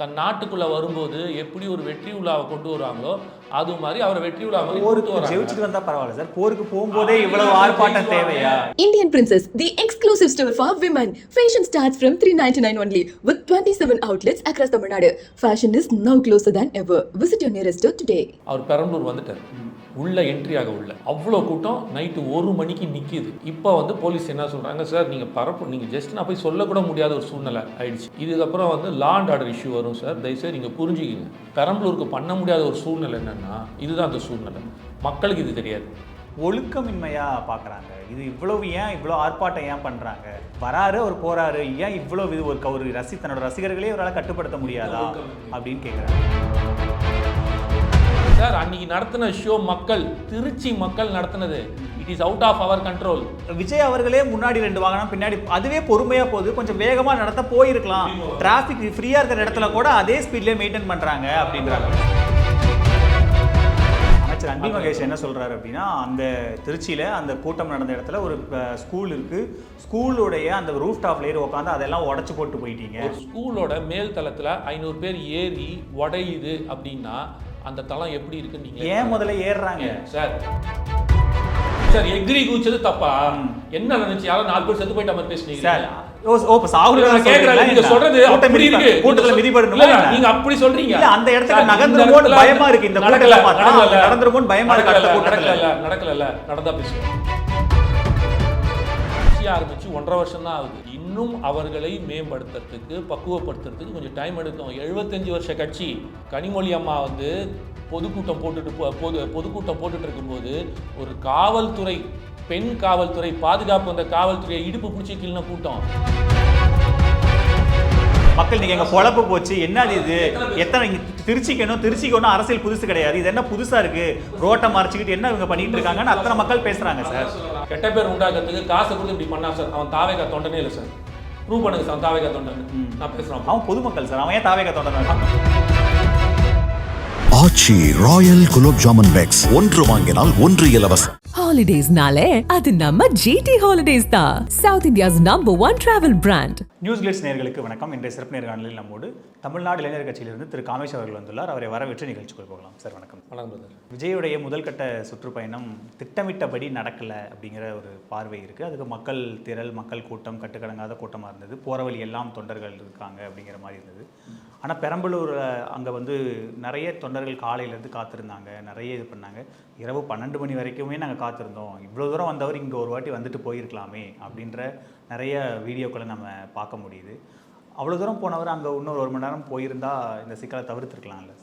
தன் நாட்டுக்குள்ளே வரும்போது எப்படி ஒரு வெற்றி விழாவை கொண்டு வருவாங்களோ அது மாதிரி அவரை வெற்றி கொண்டு போருக்கு ஜெயிச்சுட்டு வந்தா பரவாயில்ல சார் போருக்கு போகும்போதே இவ்வளவு ஆர்ப்பாட்டம் தேவையா Indian Princess, the exclusive store for women. Fashion starts from 399 only with 27 outlets across Tamil Nadu. Fashion is now closer than ever. Visit your nearest store today. அவர் பெரம்பலூர் வந்துட்டார் உள்ள என்ட்ரி ஆக உள்ள. அவ்வளோ கூட்டம் நைட்டு ஒரு மணிக்கு நிற்கிது இப்போ வந்து போலீஸ் என்ன சொல்கிறாங்க சார் நீங்கள் பரப்பு நீங்கள் ஜஸ்ட் நான் போய் சொல்லக்கூட முடியாத ஒரு சூழ்நிலை ஆயிடுச்சு. இதுக்கப்புறம் வந்து லா அண்ட் ஆர்டர் இஷ்யூ வரும் சார் தயவுசெய்து நீங்கள் புரிஞ்சுக்கிங்க. பெரம்பலூருக்கு பண்ண முடியாத ஒரு சூழ்நிலை என்னென்னா இதுதான் அந்த சூழ்நிலை. மக்களுக்கு இது தெரியாது. ஒழுக்கமின்மையா பார்க்கறாங்க இது இவ்வளவு ஏன் இவ்வளோ ஆர்ப்பாட்டம் ஏன் பண்றாங்க? வராரு அவர் போறாரு. ஏன் இவ்வளவு இது ஒரு ஒரு ரசி தன்னோட ரசிகர்களே அவரால் கட்டுப்படுத்த முடியாதா? அப்படின்னு கேட்குறாங்க சார் அன்னைக்கு நடத்தின ஷோ மக்கள் திருச்சி மக்கள் நடத்தினது. It is out of our control Vijay அவர்களே முன்னாடி ரெண்டு வாகனம் பின்னாடி அதுவே பொறுமையா போகுது. கொஞ்சம் வேகமா நடத்த போயிருக்கலாம். டிராஃபிக் ஃப்ரீயா இருக்கிற இடத்துல கூட அதே ஸ்பீட்லயே மெயின்டைன் பண்றாங்க அப்படின்றாங்க. அமைச்சர் அன்பில் மகேஷ் என்ன சொல்றாரு அப்படின்னா அந்த திருச்சியில அந்த கூட்டம் நடந்த இடத்துல ஒரு ஸ்கூல் இருக்கு. ஸ்கூலுடைய அந்த ரூஃப் டாப்ல ஏறி உட்காந்து அதெல்லாம் உடச்சு போட்டு போயிட்டீங்க. ஸ்கூலோட மேல் தளத்தில் ஐநூறு பேர் ஏறி உடையுது அப்படின்னா அந்த தளம் எப்படி இருக்குன்னு ஏன் முதல்ல ஏறுறாங்க? சார். சார் எக்ரி குதிச்சது தப்பா? என்ன நினைச்சு யாரோ நாலு பேர் செத்து போயிட்ட மாதிரி பேசுனீங்க. சார் அப்படி சொல்றீங்க. அந்த இந்த நகர்ந்துருமோன்னு இடத்துல பயமா இருக்கு. இந்த நடக்கல நடந்துருமோன்னு பயமா இருக்கு நடக்கல நடந்தா பேசுவோம் கட்சி ஒன்றரை வருஷம் தான் ஆகுது. இன்னும் அவர்களை மேம்படுத்துறதுக்கு பக்குவப்படுத்துறதுக்கு கொஞ்சம் டைம் எடுக்கும். எழுபத்தஞ்சு வருஷ கட்சி கனிமொழி அம்மா வந்து பொதுக்கூட்டம் போட்டுட்டு பொது பொதுக்கூட்டம் போட்டுட்டு இருக்கும்போது ஒரு காவல்துறை பெண் காவல்துறை பாதுகாப்பு அந்த காவல்துறையை இடுப்பு பிடிச்சி கிள்ளின கூட்டம். மக்கள் நீங்க எங்க பொழப்பு போச்சு. என்னது இது? எத்தனை இங்க திருச்சிக்கு இன்னும் திருச்சிக்கு ஒன்றும் அரசியல் புதுசு கிடையாது. இது என்ன புதுசா இருக்கு? ரோட்டை மறைச்சிக்கிட்டு என்ன இவங்க பண்ணிட்டு இருக்காங்கன்னு அத்தனை மக்கள் பேசுறாங்க சார். கெட்ட பேர் உண்டாக்குறதுக்கு காசை கொடுத்து இப்படி பண்ணா சார். அவன் தாவேகா தொண்டனே இல்லை சார். ப்ரூவ் பண்ணுங்க சார் அவன் தாவேகா தொண்டன். நான் பேசுறேன் அவன் பொதுமக்கள் சார். அவன் ஏன் தாவேக தொடர்ந்து ஆச்சி ராயல் குலோப் ஜாமன் பேக்ஸ். ஒன்று வாங்கினால் ஒன்று இலவசம். ஹாலிடேஸ்னாலே அது நம்ம ஜிடி ஹாலிடேஸ் தான். South India's number one travel brand news glitz நேயர்களுக்கு வணக்கம். இன்றைய சிறப்பு நேர்காணலில் நம்மோடு தமிழ்நாடு இளைஞர் கட்சியிலிருந்து திரு காமேஷ் அவர்கள் வந்துள்ளார். அவரை வரவேற்று நிகழ்ச்சிக்குள் போகலாம். சார் வணக்கம். வணக்கம் விஜயுடைய முதல் கட்ட சுற்றுப்பயணம் திட்டமிட்டபடி நடக்கலை அப்படிங்கிற ஒரு பார்வை இருக்குது அதுக்கு மக்கள் திரள் மக்கள் கூட்டம் கட்டுக்கடங்காத கூட்டமாக இருந்தது. போகிற வழி எல்லாம் தொண்டர்கள் இருக்காங்க அப்படிங்கிற மாதிரி இருந்தது. ஆனால் பெரம்பலூர் அங்கே வந்து நிறைய தொண்டர்கள் காலையிலேருந்து காத்திருந்தாங்க. நிறைய இது பண்ணாங்க. இரவு பன்னெண்டு மணி வரைக்குமே நாங்கள் காத்திருந்தோம். இவ்வளோ தூரம் வந்தவர் இங்கே ஒரு வாட்டி வந்துட்டு போயிருக்கலாமே அப்படின்ற நிறைய வீடியோக்களை நம்ம பார்க்க முடியுது. அவ்வளோ தூரம் போனவர் அங்கே இன்னொரு ஒரு மணி நேரம் போயிருந்தால் இந்த சிக்கலை தவிர்த்துருக்கலாம்ல?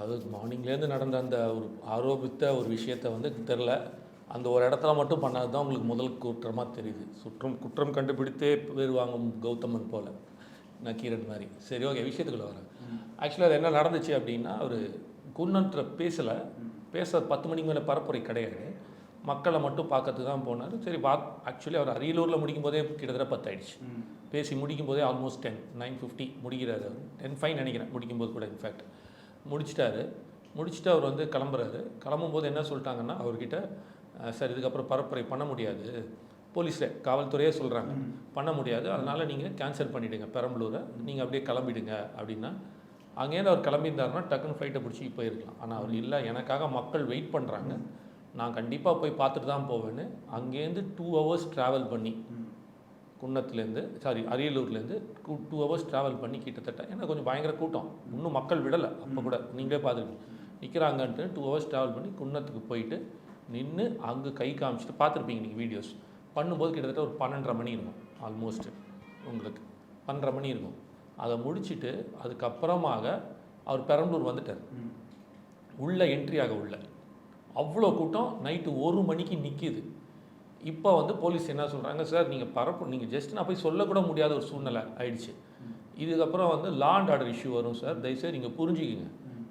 அது மார்னிங்லேருந்து நடந்த அந்த ஒரு ஆரோபித்த ஒரு விஷயத்த வந்து தெரில அந்த ஒரு இடத்துல மட்டும் பண்ணது தான் உங்களுக்கு முதல் குற்றமாக தெரியுது. சுற்றம் குற்றம் கண்டுபிடித்தே பேர் வாங்கும் கௌதமன் போல். நக்கீரன் மாதிரி. சரி ஓகே விஷயத்துக்குள்ள வரேன். ஆக்சுவலாக அது என்ன நடந்துச்சு அப்படின்னா அவர் குன்னன்ற பேசலை. பேச பத்து மணிக்கு மேலே பரப்புரை கிடையாது. மக்களை மட்டும் பார்க்கறதுக்கு தான் போனார். சரி பா ஆக்சுவலி அவர் அரியலூரில் முடிக்கும் போதே கிட்டத்தட்ட பத்தாயிடுச்சு. பேசி முடிக்கும் போதே ஆல்மோஸ்ட் டென் நைன் ஃபிஃப்டி முடிக்கிறாரு அவர். டென் ஃபைன் நினைக்கிறேன் முடிக்கும்போது கூட இன்ஃபேக்ட் முடிச்சிட்டாரு. முடிச்சுட்டு அவர் வந்து கிளம்புறாரு. கிளம்பும்போது என்ன சொல்லிட்டாங்கன்னா அவர்கிட்ட சார் இதுக்கப்புறம் பரப்புரை பண்ண முடியாது. போலீஸே காவல்துறையே சொல்கிறாங்க பண்ண முடியாது. அதனால் நீங்கள் கேன்சல் பண்ணிவிடுங்க பெரம்பலூரை நீங்கள் அப்படியே கிளம்பிடுங்க அப்படின்னா அங்கேருந்து அவர் கிளம்பியிருந்தாருன்னா டக்குன்னு ஃப்ளைட்டை பிடிச்சி போயிருக்கலாம். ஆனால் அவர் இல்லை எனக்காக மக்கள் வெயிட் பண்ணுறாங்க நான் கண்டிப்பாக போய் பார்த்துட்டு தான் போவேன்னு அங்கேருந்து டூ ஹவர்ஸ் ட்ராவல் பண்ணி குன்னத்துலேருந்து சாரி அரியலூர்லேருந்து டூ ஹவர்ஸ் ட்ராவல் பண்ணி கிட்டத்தட்ட ஏன்னா கொஞ்சம் பயங்கர கூட்டம். இன்னும் மக்கள் விடலை. அப்போ கூட நீங்களே பார்த்துருக்கீங்க நிற்கிறாங்கன்ட்டு டூ ஹவர்ஸ் ட்ராவல் பண்ணி குன்னத்துக்கு போயிட்டு நின்று அங்கே கை காமிச்சிட்டு பார்த்துருப்பீங்க நீங்கள் வீடியோஸ் பண்ணும்போது கிட்டத்தட்ட ஒரு பன்னெண்டரை மணி இருக்கும் ஆல்மோஸ்ட்டு உங்களுக்கு. பன்னெண்டரை மணி இருக்கும். அதை முடிச்சுட்டு அதுக்கப்புறமாக அவர் பெரம்பலூர் வந்துட்டார். உள்ளே என்ட்ரி ஆக உள்ள. அவ்வளோ கூட்டம் நைட்டு ஒரு மணிக்கு நிற்கிது இப்போ வந்து போலீஸ் என்ன சொல்கிறாங்க சார் நீங்கள் பரப்பு நீங்கள் ஜஸ்ட் நான் போய் சொல்லக்கூட முடியாத ஒரு சூழ்நிலை ஆயிடுச்சு. இதுக்கப்புறம் வந்து லா அண்ட் ஆர்டர் இஷ்யூ வரும் சார் தயவுசெய்து நீங்கள் புரிஞ்சுக்கிங்க.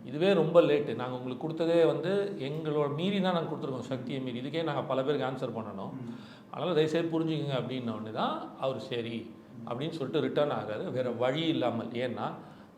இதுவே ரொம்ப லேட்டு நாங்கள் உங்களுக்கு கொடுத்ததே வந்து எங்களோட மீறி தான் நாங்கள் கொடுத்துருக்கோம் சக்தியை மீறி. இதுக்கே நாங்கள் பல பேருக்கு ஆன்சர் பண்ணணும். அதனால் தயவுசெய்து புரிஞ்சுக்கிங்க அப்படின்ன உடனே தான் அவர் சரி அப்படின்னு சொல்லிட்டு ரிட்டர்ன் ஆகாது வேறு வழி இல்லாமல். ஏன்னா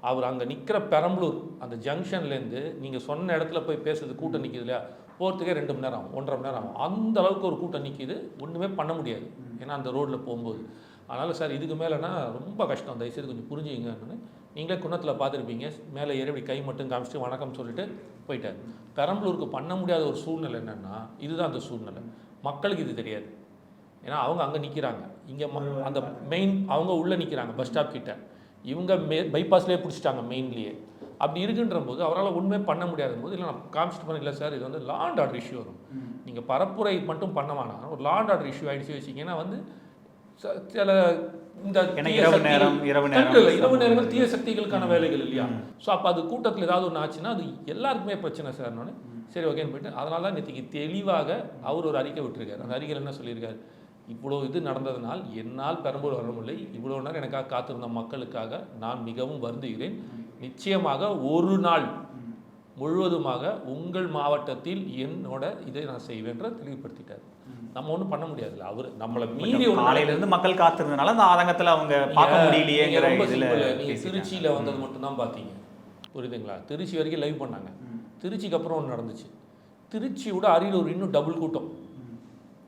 அவர் அங்கே நிற்கிற பெரம்பலூர் அந்த ஜங்ஷன்லேருந்து நீங்கள் சொன்ன இடத்துல போய் பேசுறது கூட்டம் நிற்கிது இல்லையா? போகிறதுக்கே ரெண்டு மணி நேரம் ஆகும். ஒன்றரை மணி நேரம் ஆகும். அந்த அளவுக்கு ஒரு கூட்டம் நிற்கிது ஒன்றுமே பண்ண முடியாது. ஏன்னா அந்த ரோட்டில் போகும்போது. அதனால் சார் இதுக்கு மேலேனா ரொம்ப கஷ்டம். தயவுசெய்து கொஞ்சம் புரிஞ்சுங்கன்னு நீங்களே குன்னத்தில் பார்த்துருப்பீங்க. மேலே ஏறி இப்படி கை மட்டும் காமிச்சிட்டு வணக்கம் சொல்லிட்டு போயிட்டார். பெரம்பலூருக்கு பண்ண முடியாத ஒரு சூழ்நிலை என்னென்னா இதுதான் அந்த சூழ்நிலை. மக்களுக்கு இது தெரியாது. ஏன்னா அவங்க அங்கே நிற்கிறாங்க இங்கே அந்த மெயின் அவங்க உள்ளே நிற்கிறாங்க பஸ் ஸ்டாப் கிட்ட. இவங்க மே பைபாஸ்லேயே பிடிச்சிட்டாங்க மெயின்லேயே அப்படி இருக்குன்ற போது அவரால் உண்மை பண்ண முடியாத போது இல்லை நான் காமிச்சிட்டு பண்ண இல்லை சார் இது வந்து லாண்ட் ஆர்டர் இஷ்யூ வரும். நீங்கள் பரப்புரை மட்டும் பண்ண வேணாம். ஒரு லாண்ட் ஆர்டர் இஷ்யூ ஆகிடுச்சு வச்சிங்கன்னா வந்து சில இந்த இரவு நேரம், இரவு நேரம். இல்ல, இல்ல, இரவு நேரங்கள் தீய சக்திகளுக்கான வேலைகள் இல்லையா? ஸோ அப்போ அது கூட்டத்தில் ஏதாவது ஒன்று ஆச்சுன்னா அது எல்லாருக்குமே பிரச்சனை சார்னோடனே சரி ஓகேன்னு போயிட்டு அதனால தான் நேற்றுக்கு தெளிவாக அவர் ஒரு அறிக்கை விட்டுருக்காரு. அந்த அறிக்கையில் என்ன சொல்லியிருக்காரு? இவ்வளோ இது நடந்ததனால் என்னால் பெரம்பூர் வர முடியலை இவ்வளோ நேரம் எனக்காக காத்திருந்த மக்களுக்காக நான் மிகவும் வருந்துகிறேன். நிச்சயமாக ஒரு நாள் முழுவதுமாக உங்கள் மாவட்டத்தில் என்னோட இதை நான் செய்வேன்ற தெளிவுபடுத்திட்டார். நம்ம ஒன்றும் பண்ண முடியாதுல்ல. அவர் நம்மளை மீறி ஒண்ணு காலையில இருந்து மக்கள் காத்திருந்தனால அந்த ஆதங்கத்துல அவங்க பார்க்க முடியலையேங்கிற இதுல. திருச்சியில வந்தது மட்டும் தான் பார்த்தீங்க புரியுதுங்களா? திருச்சி வரைக்கும் லைவ் பண்ணாங்க. திருச்சிக்கு அப்புறம் ஒன்று நடந்துச்சு. திருச்சியோட அரியலூர் இன்னும் டபுள் கூட்டம்.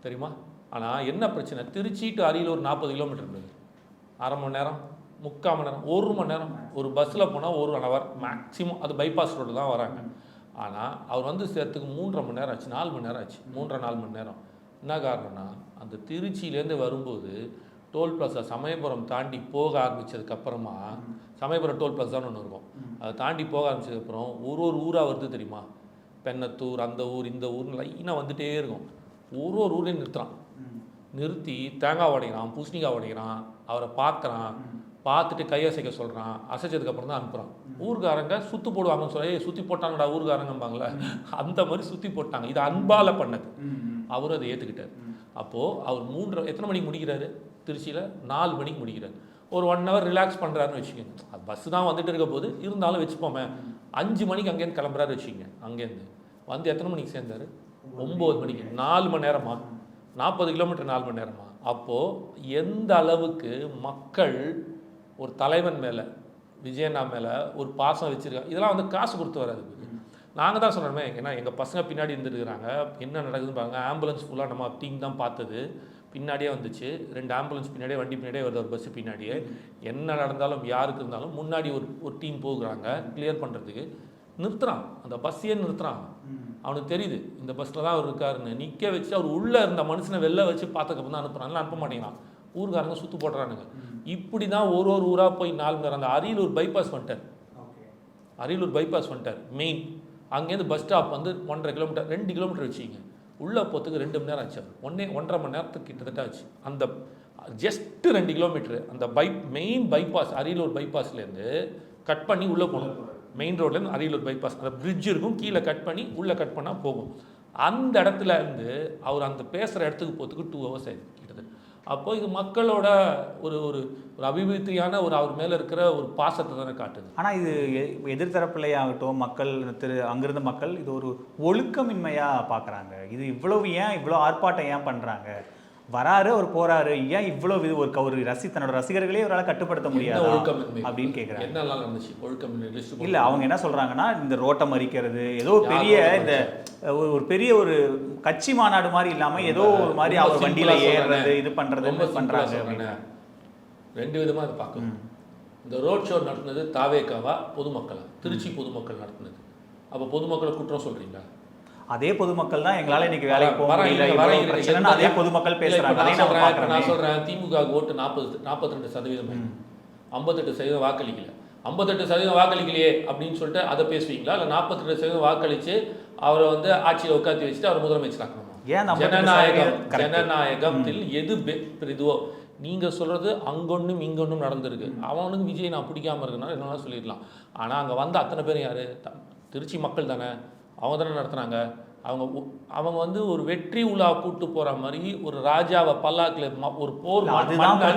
தெரியுமா? ஆனால் என்ன பிரச்சனை? திருச்சி டு அரியலூர் நாற்பது கிலோமீட்டர் இருந்தது. அரை மணி நேரம் முக்கால் மணி நேரம் ஒரு மணி நேரம். ஒரு பஸ்ஸில் போனால் ஒரு ஒன் ஹவர் மேக்ஸிமம் அது பைபாஸ் ரோடு தான் வராங்க. ஆனால் அவர் வந்து சேர்த்துக்கு மூன்றரை மணி நேரம் ஆச்சு நாலு மணி நேரம் ஆச்சு. மூன்றரை நாலு மணி நேரம். என்ன காரணம்னா அந்த திருச்சியிலேருந்து வரும்போது டோல் பிளாஸா சமயபுரம் தாண்டி போக ஆரம்பிச்சதுக்கப்புறமா சமயபுரம் டோல் பிளாசான்னு ஒன்று இருக்கும். அதை தாண்டி போக ஆரம்பிச்சதுக்கப்புறம் ஒரு ஒரு ஊராக வருது தெரியுமா? பெண்ணத்தூர் அந்த ஊர் இந்த ஊர்னு லைனாக வந்துகிட்டே இருக்கும். ஒரு ஒரு ஊரையும் நிறுத்துறான். நிறுத்தி தேங்காய் உடைக்கிறான் பூசணிக்காய் உடைக்கிறான் அவரை பார்க்குறான் பார்த்துட்டு கையசைக்க சொல்கிறான் அசைச்சதுக்கப்புறம் தான் அனுப்புகிறான் ஊர்காரங்க சுத்து போடுவாங்கன்னு சொல்லி சுற்றி சுத்தி போட்டாங்கடா ஊர்காரங்கம்பாங்களே அந்த மாதிரி சுற்றி போட்டாங்க. இது அன்பால் பண்ணது. அவரும் அதை ஏற்றுக்கிட்டார் அப்போது அவர் மூன்று எத்தனை மணிக்கு முடிக்கிறாரு? திருச்சியில் நாலு மணிக்கு முடிக்கிறார். ஒரு ஒன் ஹவர் ரிலாக்ஸ் பண்ணுறாருன்னு வச்சுக்கோங்க. அது பஸ்ஸு தான் வந்துட்டு இருக்க போது இருந்தாலும் வச்சுப்போமே. அஞ்சு மணிக்கு அங்கேருந்து கிளம்புறாரு வச்சுக்கோங்க அங்கேருந்து வந்து எத்தனை மணிக்கு சேர்ந்தாரு? ஒம்பது மணிக்கு. நாலு மணி நேரமா? நாற்பது கிலோமீட்டர் நாலு மணி நேரமா? அப்போது எந்த அளவுக்கு மக்கள் ஒரு தலைவன் மேலே விஜயண்ணா மேலே ஒரு பாசம் வச்சுருக்காங்க இதெல்லாம் வந்து காசு கொடுத்து வராது நாங்கள் தான் சொன்னோமே ஏன்னா எங்கள் பசங்க பின்னாடி இருந்துருக்குறாங்க. என்ன நடக்குதுன்னு பாருங்க ஆம்புலன்ஸ் ஃபுல்லாக நம்ம டீம் தான் பார்த்தது. பின்னாடியே வந்துச்சு. ரெண்டு ஆம்புலன்ஸ் பின்னாடியே வண்டி பின்னாடியே வருது ஒரு பஸ்ஸு பின்னாடியே. என்ன நடந்தாலும் யாருக்கு இருந்தாலும் முன்னாடி ஒரு ஒரு டீம் போகுறாங்க கிளியர் பண்ணுறதுக்கு நிறுத்துறான். அந்த பஸ்ஸையே நிறுத்துறான். அவனுக்கு தெரியுது இந்த பஸ்ஸில் தான் அவர் இருக்காருன்னு. நிற்க வச்சு அவர் உள்ளே இருந்த மனுஷனை வெளில வச்சு பார்த்ததுக்கப்புறம் தான் அனுப்புறாங்க அனுப்ப மாட்டேங்கிறான். ஊர்காரங்க சுத்து போடுறானுங்க. இப்படி தான் ஒரு ஒரு ஊராக போய் நாலு மணி நேரம் அந்த அரியலூர் பைபாஸ் வந்துட்டார். அரியலூர் பைபாஸ் வந்துட்டார் மெயின் அங்கேருந்து பஸ் ஸ்டாப் வந்து ஒன்றரை கிலோமீட்டர் ரெண்டு கிலோமீட்டர் வச்சிங்க உள்ளே போகிறதுக்கு ரெண்டு மணி நேரம் ஆச்சு. ஒன்னே ஒன்றரை மணி நேரத்துக்கு கிட்டத்தட்ட ஆச்சு. அந்த ஜஸ்ட் ரெண்டு கிலோமீட்டர் அந்த பை மெயின் பைபாஸ் அரியலூர் பைபாஸ்லேருந்து கட் பண்ணி உள்ளே போகணும். மெயின் ரோட்லேருந்து அரியலூர் பைபாஸ் அந்த பிரிட்ஜ் இருக்கும். கீழே கட் பண்ணி உள்ளே கட் பண்ணால் போகும். அந்த இடத்துல இருந்து அவர் அந்த பேசுகிற இடத்துக்கு போகிறதுக்கு டூ ஹவர்ஸ் ஆயிடுது அப்போது அப்போ இது மக்களோட ஒரு ஒரு ஒரு அபிவிருத்தியான ஒரு அவர் மேலே இருக்கிற ஒரு பாசத்தை தானே காட்டுது. ஆனால் இது எ- எதிர்த்தரப்புலையாகட்டும் மக்கள் திரு அங்கிருந்த மக்கள் இது ஒரு ஒழுக்கமின்மையாக பார்க்குறாங்க இது இவ்வளவு ஏன் இவ்வளோ ஆர்ப்பாட்டம் ஏன் பண்ணுறாங்க வராரு அவர் போறாரு. ஏன் இவ்வளவு இது ஒரு ஒரு ரசி தன்னோட ரசிகர்களே அவரால் கட்டுப்படுத்த முடியாது அப்படின்னு கேட்குறாங்க என்னெல்லாம் இல்ல அவங்க என்ன சொல்றாங்கன்னா இந்த ரோட்டை மறிக்கிறது ஏதோ பெரிய இந்த ஒரு பெரிய ஒரு கட்சி மாநாடு மாதிரி இல்லாம ஏதோ ஒரு மாதிரி அவர் வண்டியில ஏறுறது. இது சொல்றேனே. அப்படின்னு. ரெண்டு விதமா இது பார்க்கணும். இந்த ரோட் ஷோ நடத்துனது தாவேக்காவா பொதுமக்களா? திருச்சி பொதுமக்கள் நடத்துனது. அப்போ பொதுமக்களை குற்றம் சொல்றீங்களா? அதே பொதுமக்கள் தான் எங்களால இன்னைக்கு வேலைக்கு போக முடியல. அதே பொதுமக்கள் பேசுறாங்க. நான் சொல்றேன், திமுக ஓட்டு நாற்பது நாற்பத்தி ரெண்டு சதவீதம் ஐம்பத்தெட்டு சதவீதம் வாக்களிக்கல. ஐம்பத்தெட்டு சதவீதம் வாக்களிக்கலையே அப்படின்னு சொல்லிட்டு அதை பேசுவீங்களா? இல்லை நாற்பத்தெட்டு சதவீதம் வாக்களிச்சு அவரை வந்து ஆட்சியில் உட்காந்து வச்சுட்டு அவர் முதலமைச்சராக்கணுமா ஏன் அந்த 58% ஜனநாயகம். ஜனநாயகத்தில் எது இதுவோ? நீங்க சொல்றது அங்கொன்னும் இங்கொன்னும் நடந்திருக்கு. அவனுக்கு விஜய் நான் பிடிக்காம இருக்கனால என்ன வேணா சொல்லிடலாம். ஆனா அங்க வந்த அத்தனை பேரும் யாரு? திருச்சி மக்கள் தானே. அவங்க தானே நடத்துனாங்க அவங்க அவங்க வந்து ஒரு வெற்றி உலா கூட்டு போற மாதிரி ஒரு ராஜாவை பல்லாக்குல ஒரு போர் மன்னன்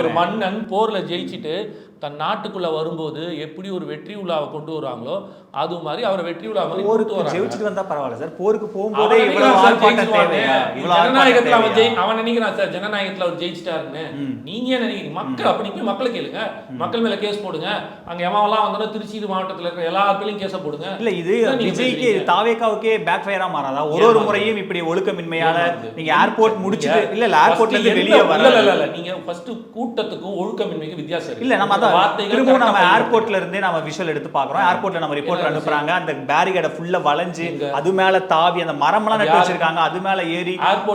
ஒரு. மன்னன் போர்ல ஜெயிச்சிட்டு தன் நாட்டுக்குள்ள வரும்போது எப்படி ஒரு வெற்றி உலாவை கொண்டு வருவாங்களோ அது மாதிரி அவரை வெற்றி உலா போருக்கு ஜெயிச்சுட்டு வந்தா பரவாயில்ல சார். போருக்கு போகும்போதே ஜனநாயகத்துல அவன் ஜெயி? அவன் நினைக்கிறான் சார் ஜனநாயகத்துல அவர் ஜெயிச்சிட்டாருன்னு. நீங்க ஏன் நினைக்கிறீங்க? மக்கள் அப்படி நீங்க மக்களை கேளுங்க. மக்கள் மேல கேஸ் போடுங்க. அங்க எவன்லாம் வந்தாலும் திருச்சி மாவட்டத்துல இருக்கிற எல்லா பேர்லயும் கேஸ போடுங்க. இல்ல இது விஜய்க்கு. தாவேக்காவுக்கே பேக் ஃபயரா மாறாதா? ஒரு ஒரு முறையும் இப்படி ஒழுக்கமின்மையால? நீங்க ஏர்போர்ட் முடிச்சுட்டு இல்ல இல்ல ஏர்போர்ட்ல இருந்து வெளியே இல்ல, வர இல்ல, இல்ல, நீங்க ஃபர்ஸ்ட் கூட்டத்துக்கும் ஒழுக்கமின்மைக்கும் வித்தியாசம் இல்ல நம்ம அதான் திரும்பவும் நம்ம. ஏர்போர்ட்ல இருந்தே நம்ம விஷுவல் எடுத்து பாக்குறோம் ஏர்போர்ட்ல நம்ம ரிப்போர்ட் அனுப்புறாங்க. அந்த பேரிகேட ஃபுல்லா வளைஞ்சு அது மேல தாவி அந்த மரம்லாம் நட்டு? வச்சிருக்காங்க. அது மேல ஏறி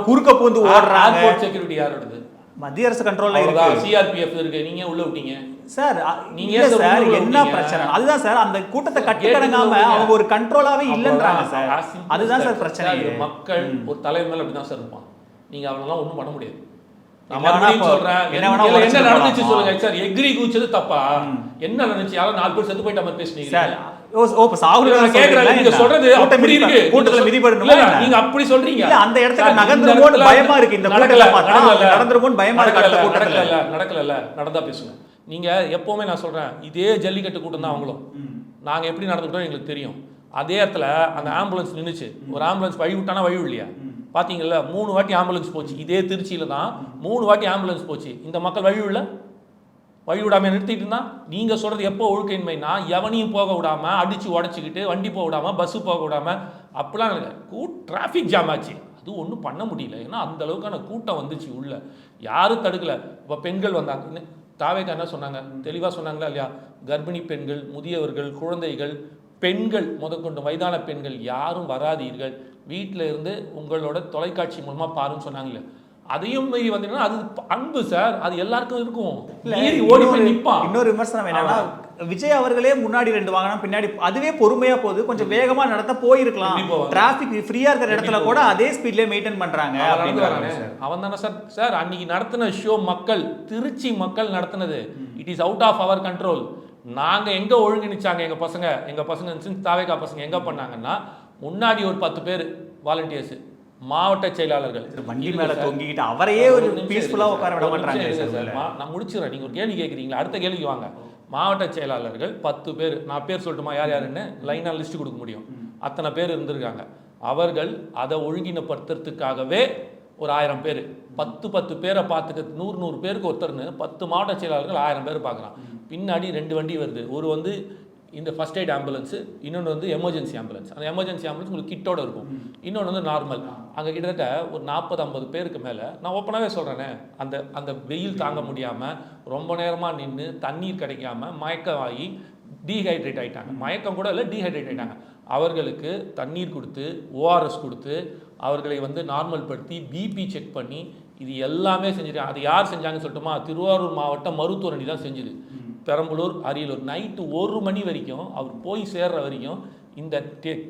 குறுக்க பூந்து ஓடுறாங்க. செக்யூரிட்டி யாரோடது? மத்திய அரசு கண்ட்ரோல்ல இருக்கு. சிஆர்பிஎஃப் இருக்கு. நீங்க உள்ள விட்டீங்க? சார் நீங்க சார் என்ன? பிரச்சனை? அதுதான் சார் அந்த கூட்டத்தை கட்டுக்கடங்காம அவங்க ஒரு கண்ட்ரோலாவே இல்லன்றாங்க சார். அதுதான் சார். பிரச்சனை. மக்கள் ஒரு தலைவர் மேல அப்படிதான் சார் இருப்பான். நீங்க அவனெல்லாம் ஒண்ணும் பண்ண முடியாது. என்ன நடந்துச்சு? சொல்லுங்க சார். எக்ரி குச்சது தப்பா? என்ன நடந்துச்சு? யாரோ நாலு பேர் செத்து போயிட்ட பேசுனீங்க. அப்படி. கூட்டத்துல சொல்றீங்க. அந்த இந்த நகர்ந்துருமோன்னு இடத்துல பயமா இருக்கு. இந்த நடக்கல, கூட்டத்தை பார்த்தா நடக்கல. நடந்துருமோன்னு பயமா இருக்கு. நடக்கல, கூட்டத்துல. நடக்கல, நடந்தா பேசுங்க. நீங்க எப்பவுமே நான் சொல்றேன் இதே ஜல்லிக்கட்டு கூட்டம் தான் அவங்களும். நாங்க எப்படி நடந்துக்கிட்டோம் எங்களுக்கு தெரியும். அதே இடத்துல அந்த ஆம்புலன்ஸ் நின்னுச்சு. ஒரு ஆம்புலன்ஸ் வழி விட்டானா வழி இல்லையா பார்த்தீங்களா மூணு வாட்டி ஆம்புலன்ஸ் போச்சு. இதே திருச்சியில் தான் மூணு வாட்டி ஆம்புலன்ஸ் போச்சு. இந்த மக்கள் வழி உள்ள வழி விடாமல் நிறுத்திட்டு இருந்தா? நீங்கள் சொல்கிறது எப்போ ஒழுக்கின்மைனா எவனையும் போக விடாமல் அடித்து உடச்சிக்கிட்டு வண்டி போக விடாமல் பஸ்ஸு போக விடாமல் அப்படிலாம் இல்லை கூ டிராஃபிக் ஜாம் ஆச்சு. அது ஒன்றும் பண்ண முடியல. ஏன்னா அந்த அளவுக்கான கூட்டம் வந்துச்சு உள்ள. யாரும் தடுக்கல. இப்போ பெண்கள் வந்தாங்க. தாவேக்கா என்ன சொன்னாங்க? தெளிவாக சொன்னாங்களா இல்லையா? கர்ப்பிணி பெண்கள் முதியவர்கள் குழந்தைகள் பெண்கள் முதற்கொண்டு வயதான பெண்கள் யாரும் வராதீர்கள். வீட்டில் இருந்து உங்களோட தொலைக்காட்சி மூலமா பாருன்னு சொன்னாங்க இல்லையா அதையும் மீறி வந்தீங்கன்னா அது அன்பு சார். அது எல்லாருக்கும் இருக்கும். மீறி ஓடி போய் நிப்பான் இன்னொரு விமர்சனம் என்னன்னா விஜய் அவர்களே முன்னாடி ரெண்டு வாகனம் பின்னாடி அதுவே பொறுமையா போகுது. கொஞ்சம் வேகமா நடத்த போயிருக்கலாம்? டிராபிக் ஃப்ரீயா இருக்கிற இடத்துல கூட அதே ஸ்பீட்லயே மெயின்டைன் பண்றாங்க அவன் தானே சார். சார் அன்னைக்கு நடத்தின ஷோ மக்கள் திருச்சி மக்கள் நடத்தினது. It is out of our control நாங்க எங்க ஒழுங்கிணிச்சாங்க? எங்க பசங்க எங்க பசங்க தாவேகா பசங்க எங்க பண்ணாங்கன்னா முன்னாடி ஒரு பத்து பேர் வாலண்டியர்ஸ் மாவட்ட செயலாளர்கள். வண்டி மேல. தொங்கிக்கிட்டு அவரையே ஒரு பீஸ்ஃபுல்லா உட்கார. விட மாட்டாங்க சார் நான் முடிச்சிடுறேன் நீங்க ஒரு கேள்வி கேட்குறீங்களா அடுத்த கேள்விக்கு வாங்க. மாவட்ட செயலாளர்கள் பத்து பேர் நான் பேர் சொல்லட்டுமா யார் யாருன்னு? லைனாக லிஸ்ட் கொடுக்க முடியும். அத்தனை பேர் இருந்திருக்காங்க. அவர்கள் அதை ஒழுங்கினப்படுத்துறதுக்காகவே ஒரு ஆயிரம் பேர். பத்து பத்து பேரை பார்த்துக்க நூறு நூறு பேருக்கு ஒருத்தர்னு பத்து மாவட்ட செயலாளர்கள் ஆயிரம் பேர் பார்க்குறான். பின்னாடி ரெண்டு வண்டி வருது. ஒரு வந்து இந்த ஃபர்ஸ்ட் எய்ட் ஆம்புலன்ஸு இன்னொன்று வந்து எமர்ஜென்சி ஆம்புலன்ஸ் அந்த எமர்ஜென்சி ஆம்புலன்ஸ் உங்களுக்கு கிட்டோட இருக்கும். இன்னொன்று வந்து நார்மல் அங்கே கிட்டத்தட்ட ஒரு நாற்பது ஐம்பது பேருக்கு மேலே நான் ஓப்பனாகவே சொல்கிறேனே அந்த அந்த வெயில் தாங்க முடியாமல் ரொம்ப நேரமாக நின்று தண்ணீர் கிடைக்காம மயக்கமாகி டீஹைட்ரேட் ஆயிட்டாங்க. மயக்கம் கூட இல்லை டீஹைட்ரேட் ஆயிட்டாங்க. அவர்களுக்கு தண்ணீர் கொடுத்து ஓஆர்எஸ் கொடுத்து அவர்களை வந்து நார்மல் படுத்தி பிபி செக் பண்ணி இது எல்லாமே செஞ்சுருக்காங்க அது யார் செஞ்சாங்கன்னு சொல்லட்டுமா? திருவாரூர் மாவட்டம் மருத்துவரணி தான் செஞ்சுது. பெரம்பலூர் அரியலூர். நைட்டு ஒரு மணி வரைக்கும் அவர் போய் சேர்ற வரைக்கும் இந்த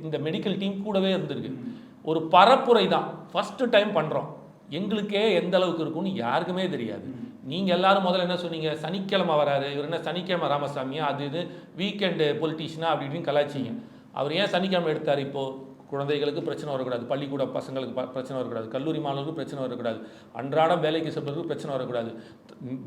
இந்த மெடிக்கல் டீம் கூடவே இருந்திருக்கு. ஒரு பரப்புரை தான். ஃபஸ்ட்டு டைம் பண்ணுறோம் எங்களுக்கே எந்த அளவுக்கு இருக்கும்னு யாருக்குமே தெரியாது. நீங்கள் எல்லாரும் முதல்ல என்ன சொன்னீங்க? சனிக்கிழமை வராரு. இவர் என்ன? சனிக்கிழமை ராமசாமியா அது இது வீக்கெண்டு பொலிட்டீஷியனா அப்படி இப்படின்னு கலாய்ச்சிங்க. அவர் ஏன் சனிக்கிழமை எடுத்தார் இப்போது குழந்தைகளுக்கு பிரச்சனை வரக்கூடாது. பள்ளிக்கூட பசங்களுக்கு பிரச்சனை வரக்கூடாது. கல்லூரி மாணவர்களுக்கு பிரச்சனை வரக்கூடாது. அன்றாடம் வேலைக்கு செல்வதற்கு பிரச்சனை வரக்கூடாது.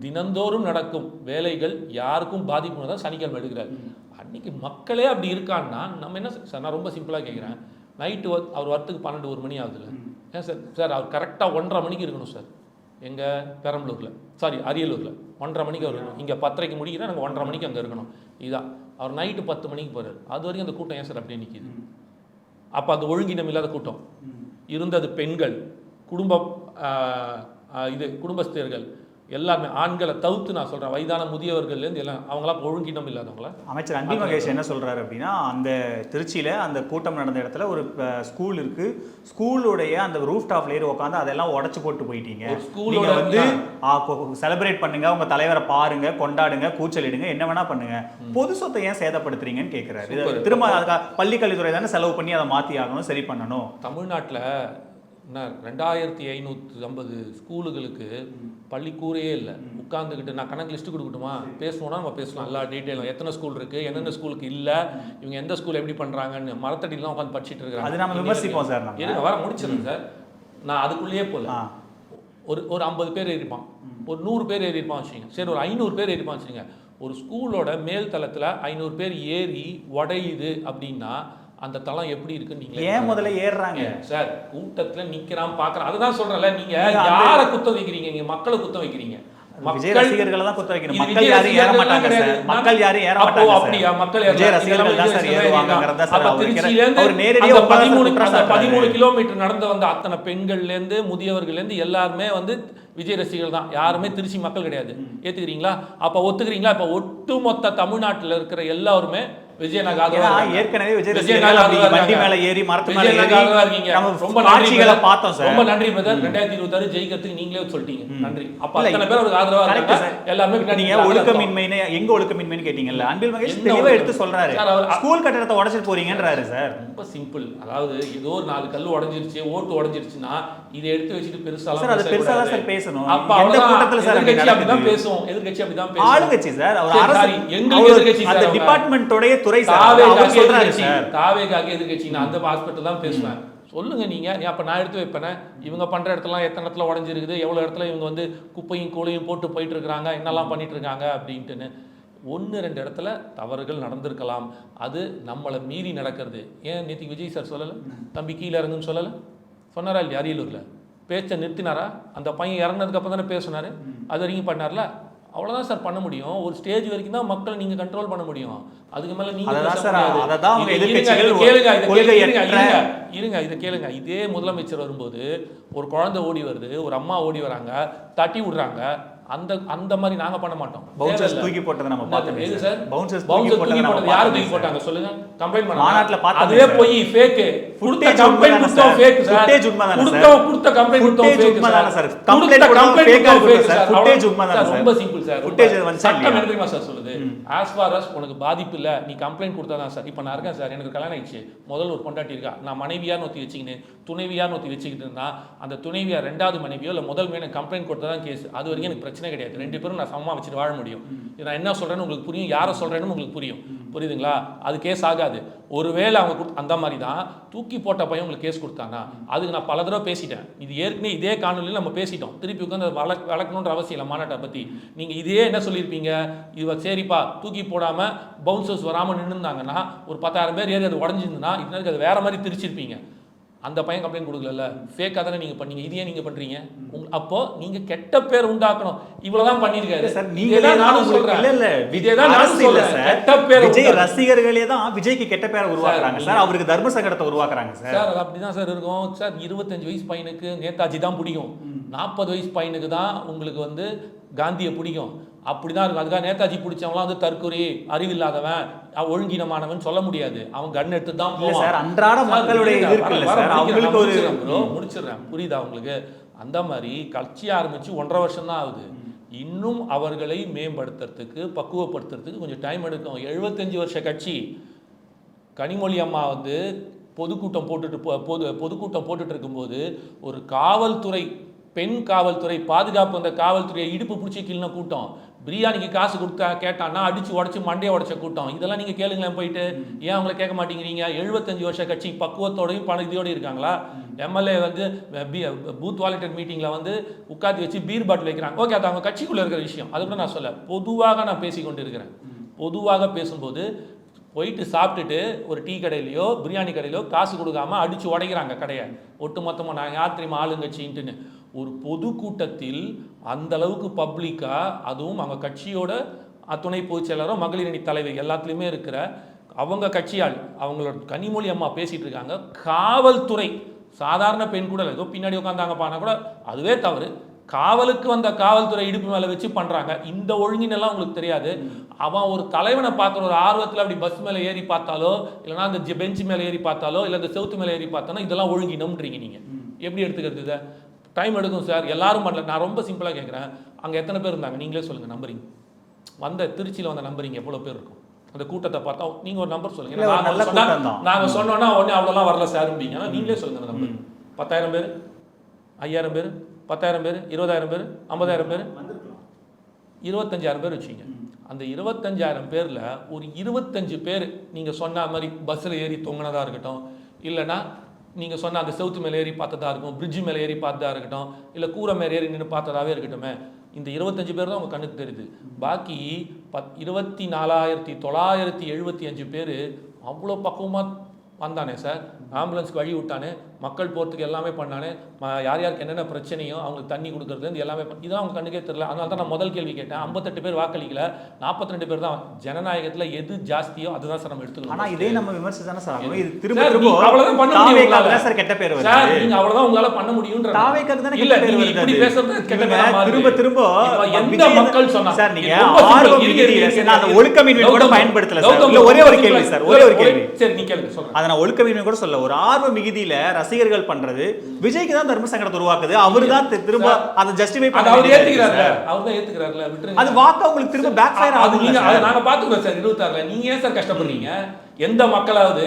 தினந்தோறும் நடக்கும் வேலைகள் யாருக்கும் பாதிப்பு தான் சனிக்கிழமை எடுக்கிறார். அன்னைக்கு மக்களே அப்படி இருக்கான்னா நம்ம என்ன சார் நான் ரொம்ப சிம்பிளாக கேட்குறேன் நைட்டு அவர் வரத்துக்கு பன்னெண்டு ஒரு மணி ஆகுதுல்ல. ஏன் சார் சார் அவர் கரெக்டாக ஒன்றரை மணிக்கு இருக்கணும் சார். எங்கள் பெரம்பலூரில் சாரி அரியலூரில். ஒன்றரை மணிக்கு அவர் இருக்கணும். இங்கே பத்தரைக்கு முடிக்கிறா நாங்கள் ஒன்றரை மணிக்கு அங்கே இருக்கணும். இதுதான் அவர் நைட்டு பத்து மணிக்கு போகிறார் அது வரைக்கும் அந்த கூட்டம் ஏன் சார் அப்படியே நிற்கிது அப்போ அந்த ஒழுங்கினம் இல்லாத கூட்டம். இருந்தது பெண்கள் ஆஹ், இது குடும்பஸ்தர்கள். எல்லாருமே ஆண்களை தவிர்த்து நான் சொல்கிறேன் வயதான முதியவர்கள்லேருந்து எல்லாம் அவங்களாம் ஒழுங்கினம் இல்லாதவங்களா? அமைச்சர் அன்பி மகேஷ் என்ன சொல்றாரு அப்படின்னா அந்த திருச்சியில அந்த கூட்டம் நடந்த இடத்துல ஒரு ஸ்கூல் இருக்கு. ஸ்கூலுடைய அந்த ரூஃப் டாப்ல ஏறி உட்காந்து அதெல்லாம் உடைச்சு போட்டு போயிட்டீங்க. நீங்க வந்து செலிப்ரேட் பண்ணுங்க. உங்க தலைவரை பாருங்க கொண்டாடுங்க கூச்சலிடுங்க என்ன வேணா பண்ணுங்க. பொது சொத்தை ஏன் சேதப்படுத்துறீங்கன்னு Super. திரும்ப அதுக்கு பள்ளி கல்வித்துறை தானே செலவு பண்ணி அதை மாத்தி ஆகணும் சரி பண்ணணும். தமிழ்நாட்டில் என்ன ரெண்டாயிரத்தி ஐநூற்றி ஐம்பது ஸ்கூலுகளுக்கு பள்ளி கூரையே இல்லை. உட்காந்துக்கிட்டு நான் கணக்கு லிஸ்ட்டு கொடுக்கட்டுமா? பேசணும்னா நம்ம பேசலாம். எல்லா டீட்டெயிலும். எத்தனை ஸ்கூல் இருக்குது என்னென்ன ஸ்கூலுக்கு இல்லை? இவங்க எந்த ஸ்கூல் எப்படி பண்ணுறாங்கன்னு மரத்தடிலாம் உட்காந்து படிச்சிட்டு இருக்காங்க அது நம்ம விமர்சிப்போம் சார் நம்ம. இருங்க வர முடிச்சிருங்க சார். நான் அதுக்குள்ளேயே போகல. ஒரு ஒரு ஐம்பது பேர் ஏறிப்பான் ஒரு நூறு பேர் ஏறிப்பான் வச்சுங்க சரி ஒரு ஐநூறு பேர் ஏறிப்பான் வச்சுங்க ஒரு ஸ்கூலோட மேல் தளத்தில் ஐநூறு பேர் ஏறி உடையுது அப்படின்னா அந்த தளம் எப்படி இருக்குன்னு நீங்க ஏன் முதல்ல ஏறுறாங்க? சார் கூட்டத்துல நிக்கிறான் பாக்குறான் அதுதான் சொல்றேன்ல நீங்க யாரை குத்தம் வைக்கிறீங்க? நீங்க மக்களை குத்தம் வைக்கிறீங்க. விஜய் ரசிகர்களை தான் குத்த வைக்கணும். மக்கள் யாரும் ஏற மாட்டாங்க சார். மக்கள் யாரும் ஏற மாட்டாங்க அப்படியா? மக்கள் விஜய். ரசிகர்கள் தான் சார் விஜய் ஏறுவாங்கிறதா சார் அவர் அந்த பதிமூணு சாட்டுறாரு. கிலோமீட்டர் நடந்து வந்த அத்தனை பெண்கள்ல இருந்து முதியவர்கள்ல இருந்து எல்லாருமே வந்து விஜய் ரசிகர்கள் தான். யாருமே திருச்சி மக்கள் கிடையாது. ஏத்துக்கிறீங்களா? அப்ப ஒத்துக்கிறீங்களா? இப்ப ஒட்டுமொத்த தமிழ்நாட்டுல இருக்கிற எல்லாருமே விஜய் ஏற்கனவே வண்டி. மேல ஏறி மரத்து மேல விஜய் ஏறி நகாதவா இருக்கீங்க. நம்ம ரொம்ப நன்றி காட்சிகளை brother. பார்த்தோம் சார் ரொம்ப நன்றி பிரதர் ரெண்டாயிரத்தி இருபத்தாறு ஜெயிக்கிறதுக்கு நீங்களே சொல்லிட்டீங்க நன்றி அப்ப இல்ல, அத்தனை பேர் அவருக்கு ஆதரவா correct இருக்காங்க சார். எல்லாருமே இப்ப பின்னாடி நீங்க இருக்காங்க. ஒழுக்கமின்மைன்னு எங்க ஒழுக்கமின்மைன்னு கேட்டீங்கல்ல அன்பில் மகேஷ் தெளிவா? எடுத்து சொல்றாரு ஸ்கூல் கட்டடத்தை உடைச்சிட்டு போறீங்கன்றாரு சார் ரொம்ப சிம்பிள் அதாவது ஏதோ ஒரு நாலு கல் உடைஞ்சிருச்சு ஓட்டு உடைஞ்சிருச்சுன்னா இதை எடுத்து வச்சுட்டு பெருசாலாம் சார், அது. பெருசா தான் சார் பேசணும். அப்ப. கூட்டத்துல சார் அப்படி எதிர்க்கட்சி அப்படிதான் எதிர்க்கட்சி பேசும் ஆளுங்கட்சி சார் அவர் அரசு எங்களுக்கு எதிர்க்கட்சி அந்த. டிபார்ட்மெண்ட்டோடைய துறை தாவேகாக்கு எதிர்க்கட்சி நான் அந்த ஹாஸ்பிட்டல் தான் பேசுவேன். சொல்லுங்க நீங்க. அப்ப நான் எடுத்து வைப்பேனே. இவங்க பண்ற இடத்துல எத்தனை இடத்துல உடஞ்சிருக்குது? எவ்வளவு இடத்துல இவங்க வந்து குப்பையும் கூளையும் போட்டு போயிட்டு இருக்காங்க என்னெல்லாம் பண்ணிட்டு இருக்காங்க? அப்படின்ட்டுன்னு. ஒன்று ரெண்டு இடத்துல தவறுகள் நடந்திருக்கலாம். அது நம்மளை மீறி நடக்கிறது. ஏன் நேற்று விஜய் சார் சொல்லலை? தம்பி கீழே இறங்குன்னு சொல்லலை? சொன்னாரா இல்லையா? அரியலூரில். பேச்சை நிறுத்தினாரா? அந்த பையன் இறங்குனதுக்கு அப்புறம் தானே பேசினாரு அது வரைக்கும் பண்ணார்ல? அவ்வளவுதான் சார் பண்ண முடியும். ஒரு ஸ்டேஜ் வரைக்கும் தான் மக்களை நீங்க கண்ட்ரோல் பண்ண முடியும். அதுக்கு மேல நீங்க இருங்க இதை கேளுங்க. இதே முதலமைச்சர் வரும்போது ஒரு குழந்தை ஓடி வருது ஒரு அம்மா ஓடி வராங்க தட்டி விடுறாங்க அந்த அந்த மாதிரி நாங்க பண்ண மாட்டோம் தேவையில்ல. தூக்கி போட்டதை நம்ம பார்த்தோமே எது சார். சார் Bouncers தூக்கி போட்டதை யாரு தூக்கி சார். போட்டாங்க சொல்லுங்க கம்ப்ளைண்ட் மாநாட்டுல பண்ணாங்க பார்த்தோமே அதுவே சார். போய் ஃபேக் கொடுத்த கம்ப்ளைண்ட் கொடுத்தோம் சார்? ஃபேக் சார் Footage உண்மைதானே சார்? கொடுத்தோம் கொடுத்த கம்ப்ளைண்ட் கொடுத்தோம் உண்மைதானே சார்? கொடுத்த Complaint கொடுத்தோம் ஆ கொடுத்தோம் சார். சார். அவ்வளவு- உண்மைதானே சார், சார்? ரொம்ப சிம்பிள் சார் Footage வந்துச்சா சட்டம் இல்லையா? என்ன சார் சொல்லுது ஆஸ் ஃபார் அஸ் உனக்கு பாதிப்பு இல்ல நீ கம்ப்ளைண்ட் கொடுத்தா தான் சார் இப்போ நான் இருக்கேன் சார் எனக்கு கல்யாணம் ஆயிடுச்சு முதல்ல ஒரு பொண்டாட்டி இருக்கா நான் மனைவியார் நோத்தி வச்சுக்கின்னு துணைவியார் நோத்தி வச்சுக்கிட்டு இருந்தா அந்த துணைவியார் ரெண்டாவது மனைவியோ இல்லை முதல் மேலே கம்ப்ளைண்ட் கொடுத்தா தான் கேஸ் அது வரைக்கும் எனக்கு பிரச்சனை கிடையாது. ரெண்டு பேரும் நான் சமமா வச்சுட்டு வாழ முடியும். இது நான் என்ன சொல்றேன்னு உங்களுக்கு புரியும் யாரை சொல்றேன்னு உங்களுக்கு புரியும். புரியுதுங்களா? அது கேஸ் ஆகாது. ஒருவேளை அவங்க கொடுத்த அந்த மாதிரி தான் தூக்கி போட்ட பையன் உங்களுக்கு கேஸ் கொடுத்தானா அதுக்கு நான் பல தடவை பேசிட்டேன். இது ஏற்கனவே இதே காணொலியில் நம்ம பேசிட்டோம். திருப்பி உட்காந்து வளக் வளர்க்கணுன்ற அவசியம் இல்லை மாநாட்டை பற்றி நீங்கள் இதே என்ன சொல்லியிருப்பீங்க? இவ சரிப்பா தூக்கி போடாமல் பவுன்சர்ஸ் வராமல் நின்றுந்தாங்கன்னா ஒரு பத்தாயிரம் பேர் ஏறி அது உடஞ்சிருந்துன்னா இன்னும் அது வேற மாதிரி திரிச்சிருப்பீங்க. அந்த பையன் கம்ப்ளைண்ட் கொடுக்கல ஃபேக்காக தானே நீங்கள் பண்ணீங்க. இதையே நீங்கள் பண்ணுறீங்க உங்க அப்போ நீங்கள் கெட்ட பேர் உண்டாக்கணும். இவ்வளோதான் பண்ணியிருக்காரு. சார் நீங்க இதே தான் நானும் சொல்கிறேன் இல்ல இல்ல. இதே தான் நானும் சொல்கிறேன் சார் கெட்ட பேர் விஜய். ரசிகர்களே தான் விஜய்க்கு கெட்ட பேரை உருவாக்குறாங்க சார், அவருக்கு தர்ம சங்கடத்தை உருவாக்குறாங்க சார். சார் அது அப்படிதான் சார் இருக்கும். சார் இருபத்தஞ்சு வயசு பையனுக்கு நேதாஜி தான் பிடிக்கும். நாற்பது வயசு பையனுக்கு தான் உங்களுக்கு வந்து காந்தியை பிடிக்கும். அப்படிதான் இருக்கும். அதுக்காக நேதாஜி பிடிச்சவங்களாம் வந்து தற்கொலை அறிவில்லாதவன் ஒழுங்கினமானவன் சொல்ல முடியாது. அவன் கன் எடுத்து தான் போவான் சார், அன்றாட மக்களுடைய முடிச்சிடுறேன் புரியுதா உங்களுக்கு? அந்த மாதிரி கட்சி ஆரம்பிச்சு ஒன்றரை வருஷம் தான் ஆகுது. இன்னும் அவர்களை மேம்படுத்துறதுக்கு பக்குவப்படுத்துறதுக்கு கொஞ்சம் டைம் எடுக்கும். எழுபத்தஞ்சு வருஷ கட்சி. கனிமொழி அம்மா வந்து பொதுக்கூட்டம் போட்டுட்டு பொது பொதுக்கூட்டம் போட்டுட்டு இருக்கும்போது ஒரு காவல்துறை பெண் காவல்துறை பாதுகாப்பு அந்த காவல்துறையை இடுப்பு பிடிச்சி கிள்ளின கூட்டம். பிரியாணிக்கு காசு கொடுத்தா கேட்டான்னா அடிச்சு உடச்சி மண்டையை உடைச்ச கூட்டம். இதெல்லாம் நீங்க கேளுங்களேன் போயிட்டு. ஏன் அவங்கள கேட்க மாட்டேங்கிறீங்க? எழுபத்தஞ்சு வருஷ கட்சி பக்குவத்தோடையும் பண இதோடு இருக்காங்களா? எம்எல்ஏ வந்து பூத் வாலண்டர் மீட்டிங்ல வந்து உட்காந்து வச்சு பீர் பாட்டில் வைக்கிறாங்க. ஓகே அது அவங்க கட்சிக்குள்ள இருக்கிற விஷயம். அது கூட நான் சொல்ல பொதுவாக நான் பேசி கொண்டு இருக்கிறேன் பொதுவாக பேசும்போது போயிட்டு சாப்பிட்டுட்டு ஒரு டீ கடையிலையோ பிரியாணி கடையிலையோ காசு கொடுக்காம அடிச்சு உடைக்கிறாங்க கடையை. ஒட்டு மொத்தமாக நான் யார் தெரியுமா ஆளுங்கட்சின்ட்டுன்னு. ஒரு பொதுக்கூட்டத்தில் அந்த அளவுக்கு பப்ளிக்காக அதுவும் அவங்க கட்சியோட துணை பொதுச் செயலரும் மகளிர் அணி தலைவர் எல்லாத்துலேயுமே இருக்கிற அவங்க கட்சியாள் அவங்களோட கனிமொழி அம்மா பேசிட்டு இருக்காங்க. காவல்துறை சாதாரண பெண் கூட ஏதோ பின்னாடி உட்காந்தாங்கப்பானா கூட அதுவே தவறு. காவலுக்கு வந்த காவல்துறை இடுப்பு மேலே வச்சு பண்ணுறாங்க இந்த ஒழுங்கினெல்லாம் உங்களுக்கு தெரியாது. அவன் ஒரு தலைவனை பார்க்குற ஒரு ஆர்வத்தில் அப்படி பஸ் மேலே ஏறி பார்த்தாலோ இல்லைனா அந்த பெஞ்ச் மேலே ஏறி பார்த்தாலோ இல்லை அந்த செவுத்து மேலே ஏறி பார்த்தாலோ இதெல்லாம் ஒழுங்கினம்ன்றீங்க நீங்கள் எப்படி எடுத்துக்கிறது இதை? டைம் எடுக்கும் சார் எல்லாரும் பண்ணல. நான் ரொம்ப சிம்பிளாக கேட்குறேன் அங்கே எத்தனை பேர் இருந்தாங்க? நீங்களே சொல்லுங்கள் நம்புறீங்க. வந்த திருச்சியில் வந்த நம்புறீங்க எவ்வளோ பேர் இருக்கும்? அந்த கூட்டத்தை பார்த்தா நீங்கள் ஒரு நம்பர் சொல்லுங்க. இல்ல, ஒரு நாங்க நல்ல சொன்னா- கூட்டம் தான். நாங்கள் சொன்னோன்னா உடனே அவ்வளோலாம் வரல சார்ம்பீங்க ஆனால் நீங்களே சொல்லுங்க அந்த நம்பர். பத்தாயிரம் பேர்? ஐயாயிரம் பேர்? பத்தாயிரம் பேர்? இருபதாயிரம் பேர்? ஐம்பதாயிரம் பேர்? இருபத்தஞ்சாயிரம் பேர் வச்சுங்க. அந்த இருபத்தஞ்சாயிரம் பேரில் ஒரு இருபத்தஞ்சு பேர் நீங்கள் சொன்ன மாதிரி பஸ்ஸில் ஏறி தொங்கினதாக இருக்கட்டும் இல்லைன்னா நீங்கள் சொன்ன அந்த செவுத்து மேலே ஏறி பார்த்ததா இருக்கும் பிரிட்ஜு மேலே ஏறி பார்த்ததா இருக்கட்டும் இல்லை கூரை மேலே ஏறி நின்று பார்த்ததாவே இருக்கட்டுமே இந்த இருபத்தஞ்சு பேர் தான் உங்கள் கண்ணுக்கு தெரியுது. பாக்கி பத் இருபத்தி நாலாயிரத்தி தொள்ளாயிரத்தி எழுபத்தி அஞ்சு பேர் அவ்வளோ பக்குவமாக வந்தானே சார்? ஆம்புலன்ஸ்க்கு வழி விட்டானே மக்கள் போகிறதுக்கு எல்லாமே பண்ணானே ம- யார் யாருக்கு என்னென்ன பிரச்சனையோ அவங்களுக்கு தண்ணி கொடுக்கறதுலேருந்து எல்லாமே இதான் அவங்க கண்ணுக்கே தெரியல. அதனால தான் நான் முதல் கேள்வி கேட்டேன். ஐம்பத்தெட்டு பேர் வாக்களிக்கல. நாற்பத்தி ரெண்டு பேர் தான் ஜனநாயகத்தில் எது ஜாஸ்தியோ அதுதான் சார் நம்ம எடுத்துக்கணும். ஆனா இதே நம்ம விமர்சிச்சு தானே சார் இது திரும்ப அவ்வளவுதான் பண்ண முடியும் சார் கெட்ட பேர் சார் வருது நீங்க அவ்வளவுதான் உங்களால பண்ண முடியும்ன்ற தாவேக்காக்கு தானே இல்ல கெட்ட பேர் நீங்க வருது இப்படி. பேசுறது கெட்ட பேரா. திரும்ப திரும்ப எந்த மக்கள் சொன்னா சார் நீங்க. ஆர்வம் நான் அந்த. ஒழுக்கமின்மை கூட பயன்படுத்தல சார். ஒரே ஒரு கேள்வி சார் ஒரே ஒரு கேள்வி. சரி நீ கேளுங்க சொல்றேன். அதை நான் ஒழுக்கமின்மை கூட சொல்ல ஒரு ஆர்வ மிகுதியில ரசிகர்கள் பண்றது. விஜய்க்கு தான் தர்ம சங்கடத்தை உருவாக்குது. அவரு தான் திரும்ப அதை ஜஸ்டிஃபை அது அவர் ஏத்துக்கிறாருல. அவர் தான் ஏத்துக்கிறாருல. விட்டுருங்க. அது வாக்கு உங்களுக்கு திரும்ப பேக் ஃபயர் ஆகும் நீங்க அதை நாங்க பாத்துக்கிறோம் சார் இருபத்தாறுல. நீங்க ஏன் சார் கஷ்டப்படுறீங்க? எந்த மக்களாவது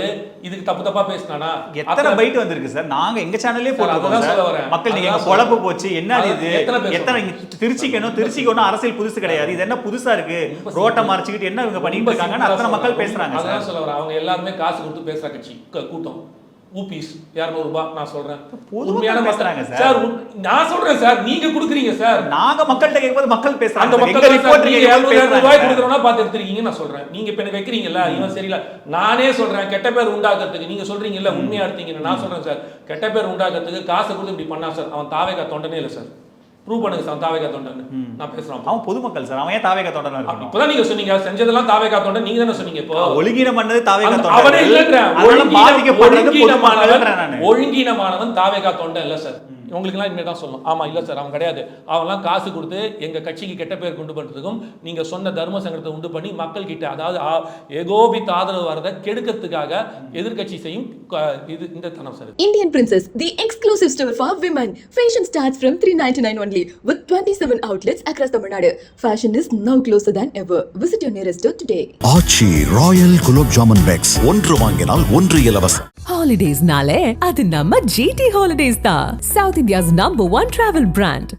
இதுக்கு தப்பு தப்பா பேசினானா? எத்தனை பைட் வந்திருக்கு சார்? நாங்க எங்க சேனல்லே போட்டுருக்கோம். மக்கள் நீங்க சொல்ல போச்சு என்ன இது? எத்தனை? இங்க திருச்சிக்கணும் திருச்சிக்கு ஒன்றும் அரசியல் புதுசு கிடையாது. இது என்ன புதுசா இருக்கு? ரோட்டை மறைச்சிக்கிட்டு என்ன இவங்க பண்ணிட்டு இருக்காங்கன்னு அத்தனை மக்கள் பேசுறாங்க சொல்ல அவங்க எல்லாருமே காசு கொடுத்து பேசுற கட்சி கூட்டம். ஊபிஸ் இரநூறு ரூபாய் நான் சொல்றேன். பொதுவா உண்மையான பேசுறாங்க சார். நான் சொல்றேன் சார் நீங்க கொடுக்குறீங்க சார். நாங்க மக்கள்கிட்ட கேட்கும்போது மக்கள் அந்த பேசுறாங்க சார். மக்கள் ரிப்போர்ட் நீங்க இருநூறு ரூபாய் கொடுக்குறோம்னா பார்த்து எடுத்துருக்கீங்க நான் சொல்றேன். நீங்க இப்ப வைக்கிறீங்கல்ல இவன் சரியில்லை. நானே சொல்றேன் கெட்ட பேர் உண்டாக்குறதுக்கு. நீங்க சொல்றீங்கல்ல உண்மையா எடுத்தீங்கன்னு நான் சொல்றேன் சார். கெட்ட பேர் உண்டாக்குறதுக்கு காசை கொடுத்து இப்படி பண்ணா சார். அவன் தாவேகா தொண்டனே இல்லை சார். ப்ரூவ் பண்ணுங்க சார் தாவேகா தொண்டன் நான் பேசுறேன் அவன் பொதுமக்கள் சார் அவன் ஏன் தாவேக தொண்டனா இருக்கணும்? இப்பதான் நீங்க சொன்னீங்க செஞ்சதெல்லாம் தாவேகா தொண்டன் நீங்க தானே சொன்னீங்க இப்போ. ஒழுங்கீனம் பண்ணது தாவேக தொண்டர்கள் அவனே இல்லைன்றேன். ஒழுங்கீனமானவன் தாவேகா தொண்டன் இல்ல சார். உங்களுக்குலாம் இனிமேல் தான் சொல்லணும் ஆமா இல்ல சார் அவன் கிடையாது அவன்லாம் காசு கொடுத்து எங்க கட்சிக்கு கெட்ட பேர் கொண்டு பண்றதுக்கும் நீங்க சொன்ன தர்ம சங்கடத்தை உண்டு பண்ணி மக்கள் கிட்ட அதாவது ஏகோபித்த ஆதரவு வரதை கெடுக்கிறதுக்காக எதிர்க்கட்சி செய்யும் இது இந்த தனம் sir Indian Princess, the exclusive store for women. Fashion starts from 399 only with 27 outlets across Tamil Nadu. Fashion is now closer than ever. Visit your nearest store today. Aachi royal gulab jamun packs ஒன்று வாங்கினால் ஒன்று இலவசம் nale, அது நம்ம GT Holidays தான். South India's number one travel brand.